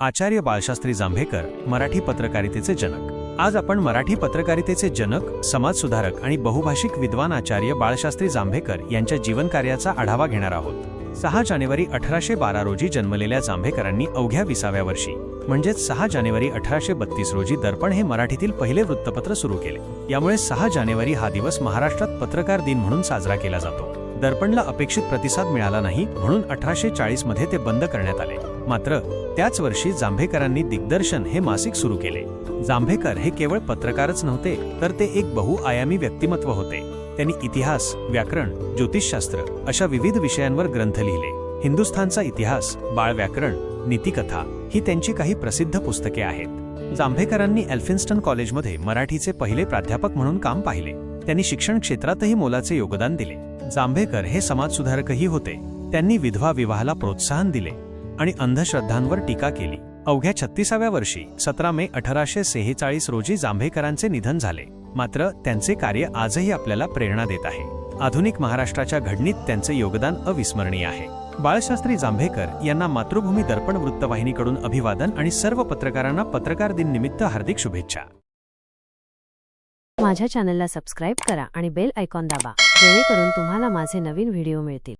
आचार्य बाळशास्त्री जांभेकर मराठी पत्रकारितेचे जनक. आज आपण मराठी पत्रकारितेचे जनक समाजसुधारक आणि बहुभाषिक विद्वान आचार्य बाळशास्त्री जांभेकर यांच्या जीवनकार्याचा आढावा घेणार आहोत. सहा जानेवारी अठराशे बारा रोजी जन्मलेल्या जांभेकरांनी अवघ्या विसाव्या वर्षी म्हणजेच सहा जानेवारी अठराशे बत्तीस रोजी दर्पण हे मराठीतील पहिले वृत्तपत्र सुरू केले. यामुळे सहा जानेवारी हा दिवस महाराष्ट्रात पत्रकार दिन म्हणून साजरा केला जातो. दर्पणला अपेक्षित प्रतिसाद मिळाला नाही म्हणून अठराशे चाळीसमध्ये ते बंद करण्यात आले. मात्र त्याच वर्षी जांभेकरांनी दिग्दर्शन हे मासिक सुरू केले. जांभेकर हे केवळ पत्रकारच नव्हते तर ते एक बहुआयामी व्यक्तिमत्व होते. त्यांनी इतिहास व्याकरण ज्योतिषशास्त्र अशा विविध विषयांवर ग्रंथ लिहिले. हिंदुस्थानचा इतिहास बाळ व्याकरण नीतिकथा ही त्यांची काही प्रसिद्ध पुस्तके आहेत. जांभेकरांनी एल्फिन्स्टन कॉलेजमध्ये मराठीचे पहिले प्राध्यापक म्हणून काम पाहिले. त्यांनी शिक्षण क्षेत्रातही मोलाचे योगदान दिले. जांभेकर हे समाजसुधारकही होते. त्यांनी विधवा विवाहाला प्रोत्साहन दिले. आणि अंधश्रद्धांवर टीका केली. अवघ्या छत्तीसाव्या वर्षी सतरा मे अठराशे सेहेचाळीस रोजी जांभेकरांचे निधन झाले. मात्र त्यांचे कार्य आजही आपल्याला प्रेरणा देत आहे. आधुनिक महाराष्ट्राच्या घडणीत त्यांचे योगदान अविस्मरणीय आहे. बाळशास्त्री जांभेकर यांना मातृभूमी दर्पण वृत्तवाहिनीकडून अभिवादन आणि सर्व पत्रकारांना पत्रकार दिन निमित्त हार्दिक शुभेच्छा. माझ्या चॅनलला सबस्क्राईब करा आणि बेल आयकॉन दाबा जेणेकरून तुम्हाला माझे नवीन व्हिडिओ मिळतील.